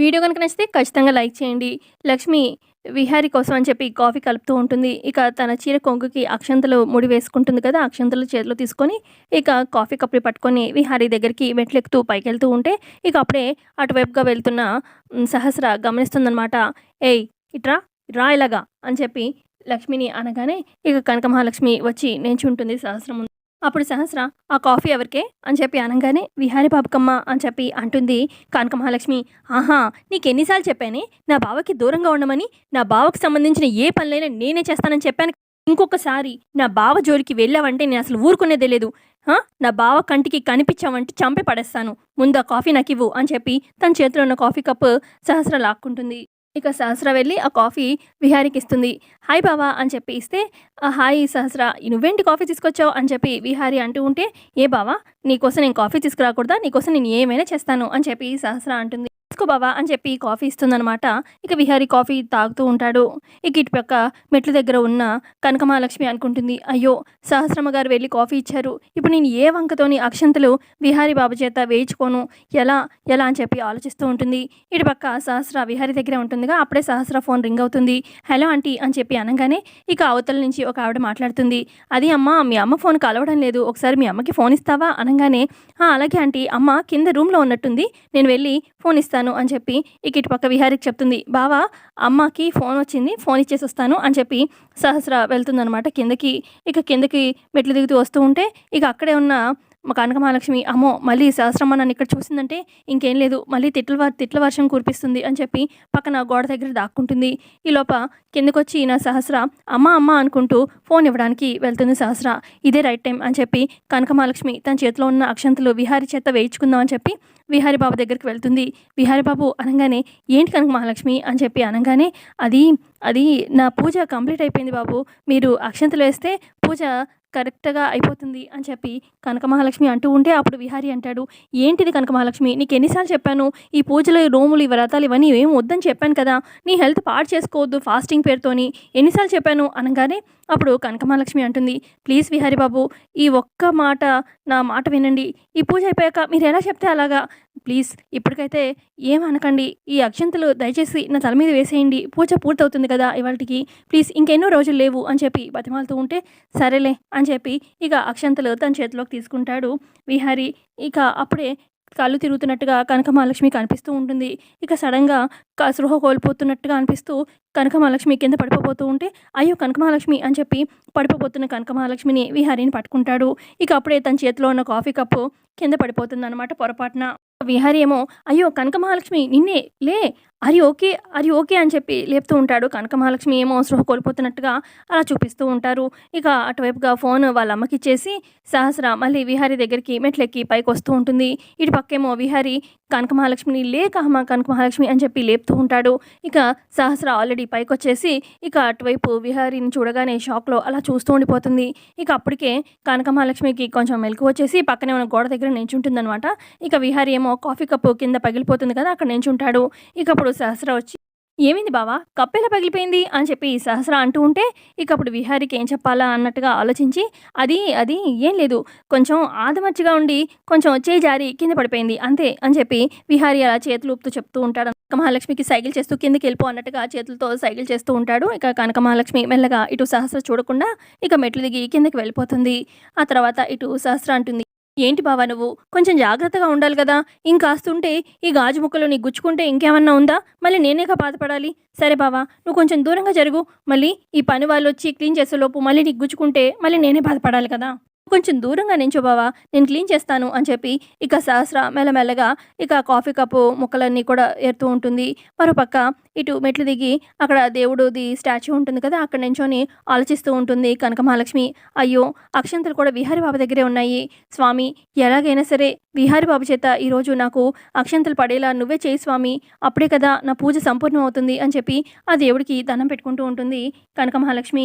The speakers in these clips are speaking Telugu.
వీడియో కనుక నచ్చితే ఖచ్చితంగా లైక్ చేయండి. లక్ష్మి విహారి కోసం అని చెప్పి కాఫీ కలుపుతూ ఉంటుంది. ఇక తన చీర కొంగుకి అక్షంతలు ముడి వేసుకుంటుంది కదా అక్షంతలు చేతిలో తీసుకొని ఇక కాఫీ కప్పులు పట్టుకొని విహారి దగ్గరికి మెట్లెక్కుతూ పైకి వెళ్తూ ఉంటే ఇక అప్పుడే అటువైపుగా వెళ్తున్న సహస్ర గమనిస్తుందనమాట ఏయ్ ఇట్రా రా ఇలాగా అని చెప్పి లక్ష్మిని అనగానే ఇక కనక మహాలక్ష్మి వచ్చి నేర్చుంటుంది సహస్రం అప్పుడు సహస్ర ఆ కాఫీ ఎవరికే? అని చెప్పి అనగానే విహారీ బాబుకమ్మ అని చెప్పి అంటుంది కనక మహాలక్ష్మి. ఆహా నీకు ఎన్నిసార్లు చెప్పానే? నా బావకి దూరంగా ఉండమని నా బావకి సంబంధించిన ఏ పనులైనా నేనే చేస్తానని చెప్పాను. ఇంకొకసారి నా బావ జోలికి వెళ్ళావంటే నేను అసలు ఊరుకునేదే లేదు. నా బావ కంటికి కనిపించావంటే చంపే పడేస్తాను. ముందు ఆ కాఫీ నాకు ఇవ్వు అని చెప్పి తన చేతిలో ఉన్న కాఫీ కప్పు సహస్ర లాక్కుంటుంది. ఇక సహస్ర వెళ్ళి ఆ కాఫీ విహారికి ఇస్తుంది. హాయ్ బావా అని చెప్పి ఇస్తే హాయ్ సహస్ర నువ్వేంటి కాఫీ తీసుకొచ్చావు? అని చెప్పి విహారి అంటూ ఉంటే ఏ బావా నీకోసం నేను కాఫీ తీసుకురాకూడదా? నీకోసం నేను ఏమైనా చేస్తాను అని చెప్పి సహస్ర అంటుంది. తీసుకో బావా అని చెప్పి కాఫీ ఇస్తుందనమాట ఇక విహారి కాఫీ తాగుతూ ఉంటాడు. ఇక ఇటు పక్క మెట్ల దగ్గర ఉన్న కనకమహాలక్ష్మి అనుకుంటుంది. అయ్యో సహస్రమ్మ గారు వెళ్ళి కాఫీ ఇచ్చారు. ఇప్పుడు నేను ఏ వంకతోని అక్షంతలు విహారీ బాబు చేత వేయించుకోను? ఎలా? ఎలా అని చెప్పి ఆలోచిస్తూ ఉంటుంది. ఇటు పక్క సహస్ర విహారీ దగ్గరే ఉంటుందిగా. అప్పుడే సహస్ర ఫోన్ రింగ్ అవుతుంది. హలో ఆంటీ అని చెప్పి అనగానే ఇక అవతల నుంచి ఒక ఆవిడ మాట్లాడుతుంది. అది అమ్మ మీ అమ్మ ఫోన్ కలవడం లేదు. ఒకసారి మీ అమ్మకి ఫోన్ ఇస్తావా? అనగానే అలాగే ఆంటీ. అమ్మ కింద రూమ్లో ఉన్నట్టుంది. నేను వెళ్ళి ఫోన్ ఇస్తాను. అని చెప్పి ఇక ఇటు పక్క విహారికి చెప్తుంది బావా అమ్మకి ఫోన్ వచ్చింది ఫోన్ ఇచ్చేసి వస్తాను అని చెప్పి సహస్ర వెళ్తుందనమాట కిందకి. ఇక కిందకి మెట్లు దిగుతూ వస్తూ ఉంటే ఇక అక్కడే ఉన్న మా కనక మహాలక్ష్మి అమ్మో మళ్ళీ సహస్రమ్మ నన్ను ఇక్కడ చూసిందంటే ఇంకేం లేదు మళ్ళీ తిట్ల తిట్ల వర్షం కురిపిస్తుంది అని చెప్పి పక్కన గోడ దగ్గర దాక్కుంటుంది. ఈ లోప కిందకొచ్చి నా సహస్ర అమ్మ అమ్మ అనుకుంటూ ఫోన్ ఇవ్వడానికి వెళ్తుంది సహస్ర. ఇదే రైట్ టైం అని చెప్పి కనక మహాలక్ష్మి తన చేతిలో ఉన్న అక్షంతలు విహారి చేత వేయించుకుందాం అని చెప్పి విహారి బాబు దగ్గరికి వెళ్తుంది. విహారి బాబు అనగానే ఏంటి కనక మహాలక్ష్మి? అని చెప్పి అనగానే అది అది నా పూజ కంప్లీట్ అయిపోయింది బాబు. మీరు అక్షంతలు వేస్తే పూజ కరెక్ట్గా అయిపోతుంది అని చెప్పి కనక మహాలక్ష్మి అంటూ ఉంటే అప్పుడు విహారి అంటాడు ఏంటిది కనక మహాలక్ష్మి? నీకు ఎన్నిసార్లు చెప్పాను? ఈ పూజలు ఈ నోములు ఈ వ్రతాలు ఇవన్నీ ఏం వద్దని చెప్పాను కదా. నీ హెల్త్ పాడు చేసుకోవద్దు ఫాస్టింగ్ పేరుతోని. ఎన్నిసార్లు చెప్పాను? అనగానే అప్పుడు కనక మహాలక్ష్మి అంటుంది ప్లీజ్ విహారి బాబు ఈ ఒక్క మాట నా మాట వినండి. ఈ పూజ అయిపోయాక మీరు ఎలా చెప్తే అలాగా? ప్లీజ్ ఇప్పటికైతే ఏమనకండి ఈ అక్షంతలు దయచేసి నా తల మీద వేసేయండి. పూజ పూర్తవుతుంది కదా ఇవాటికి ప్లీజ్ ఇంకెన్నో రోజులు లేవు అని చెప్పి బతిమాలుతూ ఉంటే సరేలే అని చెప్పి ఇక అక్షంతలు తన చేతిలోకి తీసుకుంటాడు విహారి. ఇక అప్పుడే కళ్ళు తిరుగుతున్నట్టుగా కనకమహాలక్ష్మి కనిపిస్తూ ఉంటుంది. ఇక సడన్గా క- సృహ కోల్పోతున్నట్టుగా అనిపిస్తూ కనకమహాలక్ష్మి కింద పడిపోతూ ఉంటే అయ్యో కనకమహాలక్ష్మి అని చెప్పి పడిపోతున్న కనకమహాలక్ష్మిని విహారీని పట్టుకుంటాడు. ఇక అప్పుడే తన చేతిలో ఉన్న కాఫీ కప్పు కింద పడిపోతుంది అనమాట పొరపాటున. విహారీ ఏమో అయ్యో కనకమహాలక్ష్మి నిన్నే లే అరి ఓకే అరి ఓకే అని చెప్పి లేపుతూ ఉంటాడు. కనకమహాలక్ష్మి ఏమో సృహ కోల్పోతున్నట్టుగా అలా చూపిస్తూ ఉంటారు. ఇక అటువైపుగా ఫోన్ వాళ్ళ అమ్మకి ఇచ్చేసి సహస్ర మళ్ళీ విహారీ దగ్గరికి మెట్లెక్కి పైకి వస్తూ ఉంటుంది. ఇటు పక్కేమో విహారీ కనకమహాలక్ష్మిని లేక కనక కనకమహాలక్ష్మి అని చెప్పి లేపుతూ ఉంటాడు. ఇక సహస్ర ఆల్రెడీ పైకి వచ్చేసి ఇక అటువైపు విహారీని చూడగానే షాక్లో అలా చూస్తూ ఉండిపోతుంది. ఇక అప్పటికే కనకమహాలక్ష్మికి కొంచెం మెలకు వచ్చేసి పక్కనే ఉన్న గోడ దగ్గర నించుంటుందన్నమాట. ఇక విహారీ ఏమో కాఫీ కప్పు కింద పగిలిపోతుంది కదా అక్కడ నించుంటాడు. ఇక అప్పుడు సహస్ర వచ్చి ఏమైంది బావా? కప్పెలా పగిలిపోయింది? అని చెప్పి సహస్ర అంటూ ఉంటే ఇక అప్పుడు విహారికి ఏం చెప్పాలా అన్నట్టుగా ఆలోచించి అది అది ఏం లేదు. కొంచెం ఆదమర్చిగా ఉండి కొంచెం చేయి జారి కింద పడిపోయింది అంతే అని చెప్పి విహారి అలా చేతులు ఊపుతూ చెప్తూ ఉంటాడు. మహాలక్ష్మికి సైకిల్ చేస్తూ కిందకి వెళ్ళిపో అన్నట్టుగా చేతులతో సైకిల్ చేస్తూ ఉంటాడు. ఇక కనక మహాలక్ష్మి మెల్లగా ఇటు సహస్ర చూడకుండా ఇక మెట్లు దిగి కిందకి వెళ్ళిపోతుంది. ఆ తర్వాత ఇటు సహస్ర అంటుంది ఏంటి బావా నువ్వు? కొంచెం జాగ్రత్తగా ఉండాలి కదా. ఇంకాస్తుంటే ఈ గాజు ముక్కలు నీ గుచ్చుకుంటే ఇంకేమన్నా ఉందా? మళ్ళీ నేనేగా బాధపడాలి. సరే బావా నువ్వు కొంచెం దూరంగా జరుగు. మళ్ళీ ఈ పని వాళ్ళు వచ్చి క్లీన్ చేసేలోపు మళ్ళీ నీకు గుచ్చుకుంటే మళ్ళీ నేనే బాధపడాలి కదా. కొంచెం దూరంగా నించో బావా నేను క్లీన్ చేస్తాను అని చెప్పి ఇక సహస్ర మెల్లమెల్లగా ఇక కాఫీ కప్పు ముక్కలన్నీ కూడా ఏరుతూ ఉంటుంది. మరోపక్క ఇటు మెట్లు దిగి అక్కడ దేవుడుది స్టాచ్యూ ఉంటుంది కదా అక్కడ నించొని ఆలోచిస్తూ ఉంటుంది కనక మహాలక్ష్మి అయ్యో అక్షంతలు కూడా విహారీ బాబు దగ్గరే ఉన్నాయి. స్వామి ఎలాగైనా సరే విహారీ బాబు చేత ఈరోజు నాకు అక్షంతలు పడేలా నువ్వే చేయి స్వామి అప్పుడే కదా నా పూజ సంపూర్ణం అవుతుంది అని చెప్పి ఆ దేవుడికి దండం పెట్టుకుంటూ ఉంటుంది కనక మహాలక్ష్మి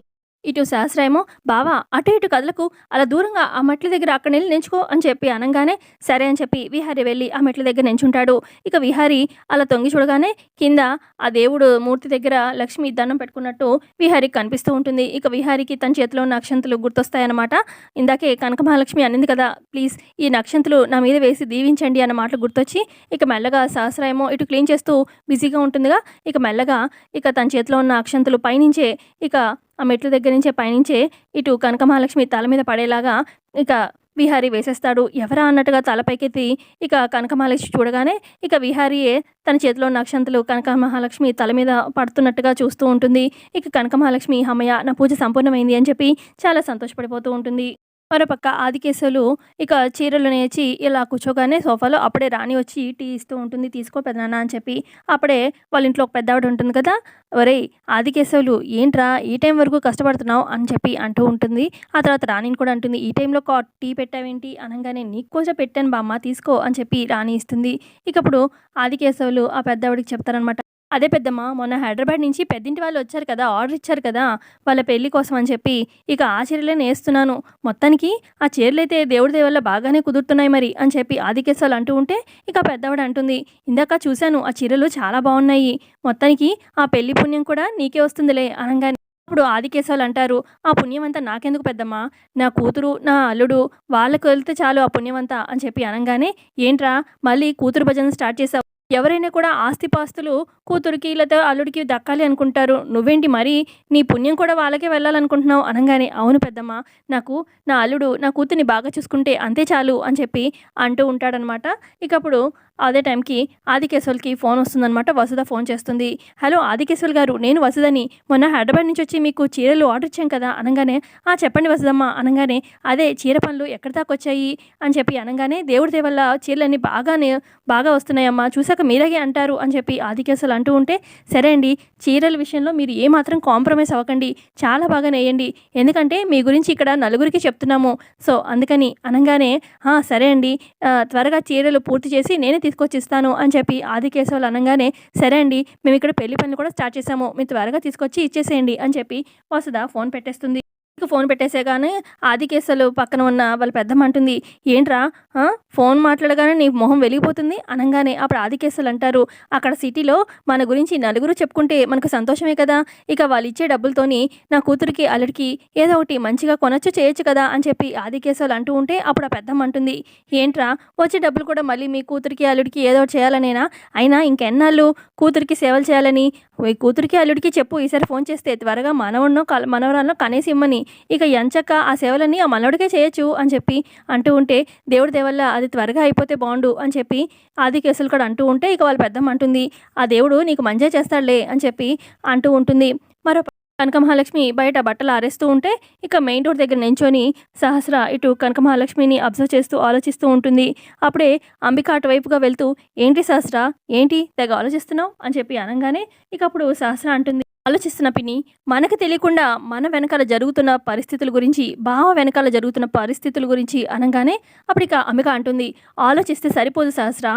ఇటు సహస్రేమో బావా అటు ఇటు కదలకు అలా దూరంగా ఆ మెట్ల దగ్గర అక్కడ వెళ్ళి నించుకో అని చెప్పి అనగానే సరే అని చెప్పి విహారి వెళ్ళి ఆ మెట్ల దగ్గర నించుంటాడు. ఇక విహారి అలా తొంగి చూడగానే కింద ఆ దేవుడు మూర్తి దగ్గర లక్ష్మి దండం పెట్టుకున్నట్టు విహారికి కనిపిస్తూ ఉంటుంది. ఇక విహారికి తన చేతిలో ఉన్న అక్షంతలు గుర్తొస్తాయన్నమాట. ఇందాకే కనకమహాలక్ష్మి అనింది కదా ప్లీజ్ ఈ నక్షంతులు నా మీద వేసి దీవించండి అన్న మాటలు గుర్తొచ్చి ఇక మెల్లగా సహస్రాయమో ఇటు క్లీన్ చేస్తూ బిజీగా ఉంటుందిగా. ఇక మెల్లగా ఇక తన చేతిలో ఉన్న అక్షంతలు పైనుంచే ఇక ఆ మెట్ల దగ్గర నుంచే పైనుంచే ఇటు కనకమహాలక్ష్మి తల మీద పడేలాగా ఇక విహారీ వేసేస్తాడు. ఎవరా అన్నట్టుగా తలపైకెత్తి ఇక కనకమహాలక్ష్మి చూడగానే ఇక విహారీయే తన చేతిలో ఉన్న అక్షంతలు కనక మహాలక్ష్మి తల మీద పడుతున్నట్టుగా చూస్తూ ఉంటుంది. ఇక కనక మహాలక్ష్మి అమ్మయ్య నా పూజ సంపూర్ణమైంది అని చెప్పి చాలా సంతోషపడిపోతూ ఉంటుంది. మరోపక్క ఆదికేశవులు ఇక చీరలు నేర్చి ఇలా కూర్చోగానే సోఫాలో అప్పుడే రాణి వచ్చి టీ ఇస్తూ ఉంటుంది తీసుకో పెదనాన్న అని చెప్పి అప్పుడే వాళ్ళ ఇంట్లో ఒక పెద్దవాడు ఉంటుంది కదా ఒరేయ్ ఆదికేశవులు ఏంట్రా ఈ టైం వరకు కష్టపడుతున్నావు అని చెప్పి అంటూ ఉంటుంది. ఆ తర్వాత రాణిని కూడా అంటుంది ఈ టైంలో కా టీ పెట్టావేంటి? అనగానే నీకు కోసం పెట్టాను బామ్మ తీసుకో అని చెప్పి రాణి ఇస్తుంది. ఇక అప్పుడు ఆదికేశవులు ఆ పెద్దవాడికి చెప్తారనమాట అదే పెద్దమ్మ మొన్న హైదరాబాద్ నుంచి పెద్దింటి వాళ్ళు వచ్చారు కదా ఆర్డర్ ఇచ్చారు కదా వాళ్ళ పెళ్ళి కోసం అని చెప్పి ఇక ఆ చీరలే నేస్తున్నాను. మొత్తానికి ఆ చీరలు అయితే దేవుడి వల్ల బాగానే కుదురుతున్నాయి మరి అని చెప్పి ఆదికేశాలు అంటూ ఉంటే ఇక పెద్దవాడు అంటుంది ఇందాక చూశాను ఆ చీరలు చాలా బాగున్నాయి. మొత్తానికి ఆ పెళ్ళి పుణ్యం కూడా నీకే వస్తుందిలే అనగానే ఇప్పుడు ఆదికేశాలు అంటారు ఆ పుణ్యమంతా నాకెందుకు పెద్దమ్మా? నా కూతురు నా అల్లుడు వాళ్ళకు వెళ్తే చాలు ఆ పుణ్యమంతా అని చెప్పి అనగానే ఏంట్రా మళ్ళీ కూతురు భజన స్టార్ట్ చేసావు? ఎవరైనా కూడా ఆస్తిపాస్తులు కూతురికి లేదా అల్లుడికి దక్కాలి అనుకుంటారు. నువ్వేంటి మరి? నీ పుణ్యం కూడా వాళ్ళకే వెళ్ళాలనుకుంటున్నావు అనగానే అవును పెద్దమ్మ నాకు నా అల్లుడు నా కూతుర్ని బాగా చూసుకుంటే అంతే చాలు అని చెప్పి అంటూ ఉంటాడనమాట. ఇకప్పుడు అదే టైంకి ఆదికేశ్వల్కి ఫోన్ వస్తుందన్నమాట. వసుధ ఫోన్ చేస్తుంది. హలో ఆదికేశ్వల్ గారు నేను వసుధని. మొన్న హైదరాబాద్ నుంచి వచ్చి మీకు చీరలు ఆర్డర్ ఇచ్చాం కదా అనగానే ఆ చెప్పండి వసుదమ్మ అనగానే అదే చీర పనులు ఎక్కడి దాకా వచ్చాయి? అని చెప్పి అనగానే దేవుడి దయ వల్ల చీరలన్నీ బాగానే బాగా వస్తున్నాయమ్మా. చూసాక మీరగే అంటారు అని చెప్పి ఆదికేశ్వల్ అంటూ ఉంటే సరే అండి చీరల విషయంలో మీరు ఏమాత్రం కాంప్రమైజ్ అవ్వకండి. చాలా బాగా నేయండి ఎందుకంటే మీ గురించి ఇక్కడ నలుగురికి చెప్తున్నాము. సో అందుకని అనగానే సరే అండి. త్వరగా చీరలు పూర్తి చేసి నేనే తీసుకొచ్చి ఇస్తాను అని చెప్పి ఆదికేశవులు అనగానే సరే అండి మేము ఇక్కడ పెళ్ళి పనులు కూడా స్టార్ట్ చేసాము మీరు త్వరగా తీసుకొచ్చి ఇచ్చేసేయండి అని చెప్పి వసుధ ఫోన్ పెట్టేస్తుంది. ఫోన్ పెట్టేసేగానే ఆదికేశలు పక్కన ఉన్న వాళ్ళ పెద్దమ్మ అంటుంది ఏంట్రా ఫోన్ మాట్లాడగానే నీ మొహం వెలిగిపోతుంది? అనగానే అప్పుడు ఆదికేశలు అంటారు అక్కడ సిటీలో మన గురించి నలుగురు చెప్పుకుంటే మనకు సంతోషమే కదా? ఇక వాళ్ళు ఇచ్చే డబ్బులతోని నా కూతురికి అల్లుడికి ఏదో ఒకటి మంచిగా కొనొచ్చు చేయొచ్చు కదా? అని చెప్పి ఆదికేశాలు అంటూ ఉంటే అప్పుడు ఆ పెద్దమ్మ అంటుంది ఏంట్రా వచ్చే డబ్బులు కూడా మళ్ళీ మీ కూతురికి అల్లుడికి ఏదో ఒకటి చేయాలనేనా? అయినా ఇంకెన్నాళ్ళు కూతురికి సేవలు చేయాలని? కూతురికి అల్లుడికి చెప్పు ఈసారి ఫోన్ చేస్తే త్వరగా మనవన్నో కల మనవరాల్లో కనేసి ఇమ్మని. ఇక ఎంచక్క ఆ సేవలన్నీ ఆ మనవడికే చేయొచ్చు అని చెప్పి అంటూ ఉంటే దేవుడి దేవల్ల అది త్వరగా అయిపోతే బాగుండు అని చెప్పి ఆది కేసులు కూడా అంటూ ఉంటే ఇక వాళ్ళ పెద్దమ్మ అంటుంది ఆ దేవుడు నీకు మంచిగా చేస్తాడులే అని చెప్పి అంటూ ఉంటుంది. మరో కనక కనకమహాలక్ష్మి బయట బట్టలు ఆరేస్తూ ఉంటే ఇక మెయిన్ రోడ్ దగ్గర నించొని సహస్ర ఇటు కనకమహాలక్ష్మిని అబ్జర్వ్ చేస్తూ ఆలోచిస్తూ ఉంటుంది. అప్పుడే అంబిక అటువైపుగా వెళ్తూ ఏంటి సహస్ర? ఏంటి తెగ ఆలోచిస్తున్నావు? అని చెప్పి అనగానే ఇక అప్పుడు సహస్ర అంటుంది. ఆలోచిస్తున్న పిన్ని మనకు తెలియకుండా మన వెనకాల జరుగుతున్న పరిస్థితుల గురించి బావ వెనకాల జరుగుతున్న పరిస్థితుల గురించి అనగానే అప్పటిక అమిక అంబిక అంటుంది ఆలోచిస్తే సరిపోదు సహస్ర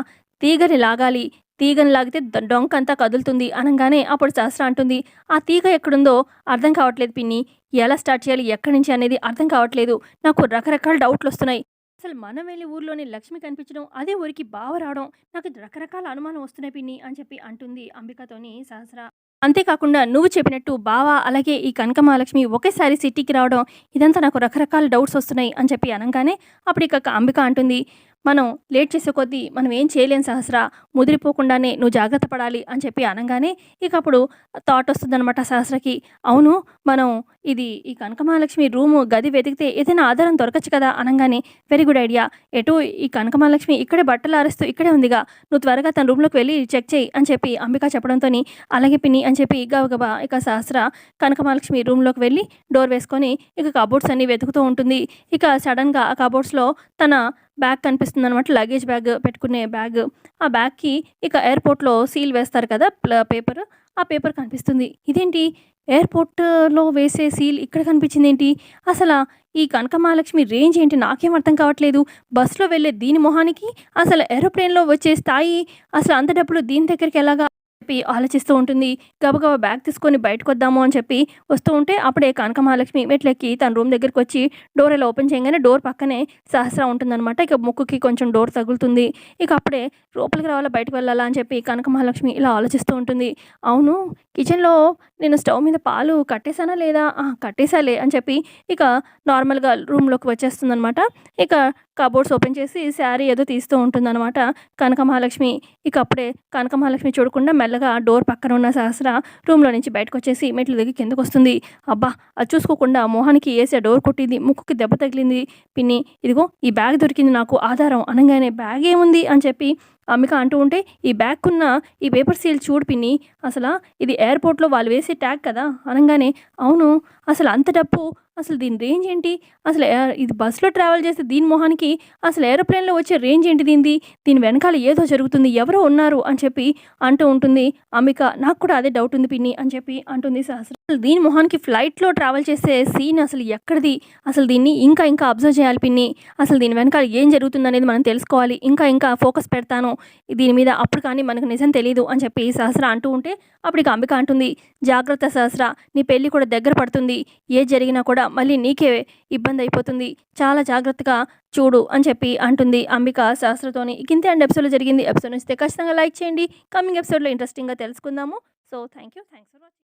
తీగని లాగాలి తీగని లాగితే డొంక అంతా కదులుతుంది అనగానే అప్పుడు సహస్ర అంటుంది ఆ తీగ ఎక్కడుందో అర్థం కావట్లేదు పిన్ని ఎలా స్టార్ట్ చేయాలి ఎక్కడి నుంచి అనేది అర్థం కావట్లేదు నాకు రకరకాల డౌట్లు వస్తున్నాయి. అసలు మనం వెళ్ళి ఊర్లోనే లక్ష్మి కనిపించడం అదే ఊరికి బావ రావడం నాకు రకరకాల అనుమానం వస్తున్నాయి పిన్ని అని చెప్పి అంటుంది అంబికతోని సహస్ర అంతేకాకుండా నువ్వు చెప్పినట్టు బావ అలాగే ఈ కనకమహాలక్ష్మి ఒకేసారి సిటీకి రావడం ఇదంతా నాకు రకరకాల డౌట్స్ వస్తున్నాయి అని చెప్పి అనగానే అప్పుడు ఇక అంబిక అంటుంది మనం లేట్ చేసే కొద్దీ మనం ఏం చేయలేం సహస్ర ముదిరిపోకుండానే నువ్వు జాగ్రత్త పడాలి అని చెప్పి అనగానే ఇక అప్పుడు థాట్ వస్తుందన్నమాట సహస్రకి అవును మనం ఇది ఈ కనకమహాలక్ష్మి రూము గది వెతికితే ఏదైనా ఆధారం దొరకచ్చు కదా అనగానే వెరీ గుడ్ ఐడియా. ఎటు ఈ కనకమహాలక్ష్మి ఇక్కడే బట్టలు ఆరేస్తూ ఇక్కడే ఉందిగా. నువ్వు త్వరగా తన రూమ్లోకి వెళ్ళి చెక్ చేయి అని చెప్పి అంబిక చెప్పడంతో అలాగే పిన్ని అని చెప్పి గబగబా ఇక సహస్ర కనకమహాలక్ష్మి రూమ్లోకి వెళ్ళి డోర్ వేసుకొని ఇక కబోర్డ్స్ అన్ని వెతుకుతూ ఉంటుంది. ఇక సడన్గా ఆ కబోర్డ్స్లో తన బ్యాగ్ కనిపిస్తుంది అనమాట లగేజ్ బ్యాగ్ పెట్టుకునే బ్యాగ్. ఆ బ్యాగ్కి ఇక ఎయిర్పోర్ట్లో సీల్ వేస్తారు కదా ప్ల- పేపర్. ఆ పేపర్ కనిపిస్తుంది. ఇదేంటి? ఎయిర్పోర్ట్లో వేసే సీల్ ఇక్కడ కనిపించింది ఏంటి అసలు ఈ కనకమహాలక్ష్మి రేంజ్ ఏంటి? నాకేం అర్థం కావట్లేదు. బస్సులో వెళ్ళే దీని మొహానికి అసలు ఏరోప్లేన్లో వచ్చే స్థాయి అసలు అంత డబ్బులు దీని దగ్గరికి ఎలాగా చెప్పి ఆలోచిస్తూ ఉంటుంది. గబగబా బ్యాగ్ తీసుకొని బయటకు వద్దాము అని చెప్పి వస్తూ ఉంటే అప్పుడే కనక మహాలక్ష్మి మెట్లెక్కి తన రూమ్ దగ్గరికి వచ్చి డోర్ ఇలా ఓపెన్ చేయగానే డోర్ పక్కనే సహస్ర ఉంటుందన్నమాట. ఇక ముక్కుకి కొంచెం డోర్ తగులుతుంది. ఇక అప్పుడే లోపలికి రావాలా బయటకు వెళ్ళాలా అని చెప్పి కనక మహాలక్ష్మి ఇలా ఆలోచిస్తూ ఉంటుంది. అవును కిచెన్లో నేను స్టవ్ మీద పాలు కట్టేశానా లేదా? కట్టేశాలే అని చెప్పి ఇక నార్మల్గా రూమ్లోకి వచ్చేస్తుందనమాట ఇక కబోర్డ్స్ ఓపెన్ చేసి శారీ ఏదో తీస్తూ ఉంటుందన్నమాట కనక మహాలక్ష్మి ఇక అప్పుడే కనక మహాలక్ష్మి చూడకుండా మెల్లగా డోర్ పక్కన ఉన్న సహస్ర రూమ్లో నుంచి బయటకు వచ్చేసి మెట్ల దగ్గర కిందకు వస్తుంది అబ్బా అది చూసుకోకుండా మోహన్కి వేసే డోర్ కొట్టింది. ముక్కుకి దెబ్బ తగిలింది. పిన్ని ఇదిగో ఈ బ్యాగ్ దొరికింది నాకు. ఆధారం అనగానే బ్యాగ్ ఏముంది అని చెప్పి అమ్మిక అంటూ ఉంటే ఈ బ్యాగ్ ఉన్న ఈ పేపర్ సీల్ చూడు పిన్ని. అసలు ఇది ఎయిర్పోర్ట్లో వాళ్ళు వేసే ట్యాగ్ కదా? అనగానే అవును అసలు అంత డబ్బు? అసలు దీని రేంజ్ ఏంటి? అసలు ఇది బస్సులో ట్రావెల్ చేస్తే దీని మొహానికి అసలు ఏరోప్లేన్లో వచ్చే రేంజ్ ఏంటి దీనిది? దీని వెనకాల ఏదో జరుగుతుంది ఎవరో ఉన్నారు అని చెప్పి అంటూ ఉంటుంది. అంబిక నాకు కూడా అదే డౌట్ ఉంది పిన్ని అని చెప్పి అంటుంది సహస్ర. అసలు దీని మొహానికి ఫ్లైట్లో ట్రావెల్ చేసే సీన్ అసలు ఎక్కడిది? అసలు దీన్ని ఇంకా ఇంకా అబ్జర్వ్ చేయాలి పిన్ని. అసలు దీని వెనకాల ఏం జరుగుతుంది అనేది మనం తెలుసుకోవాలి. ఇంకా ఇంకా ఫోకస్ పెడతాను. దీని మీద అప్పుడు కానీ మనకు నిజం తెలియదు అని చెప్పి సహస్ర అంటూ ఉంటే అప్పటికి అంబిక అంటుంది జాగ్రత్త సహస్ర నీ పెళ్ళి కూడా దగ్గర పడుతుంది. ఏ జరిగినా కూడా మళ్ళీ నీకే ఇబ్బంది అయిపోతుంది. చాలా జాగ్రత్తగా చూడు అని చెప్పి అంటుంది అంబిక శాస్త్రతోని. ఇంతే అండ్ ఎపిసోడ్లో జరిగింది. ఎపిసోడ్ నచ్చితే ఖచ్చితంగా లైక్ చేయండి. కమింగ్ ఎపిసోడ్లో ఇంట్రెస్టింగ్గా తెలుసుకుందాము. So thank you thanks for watching.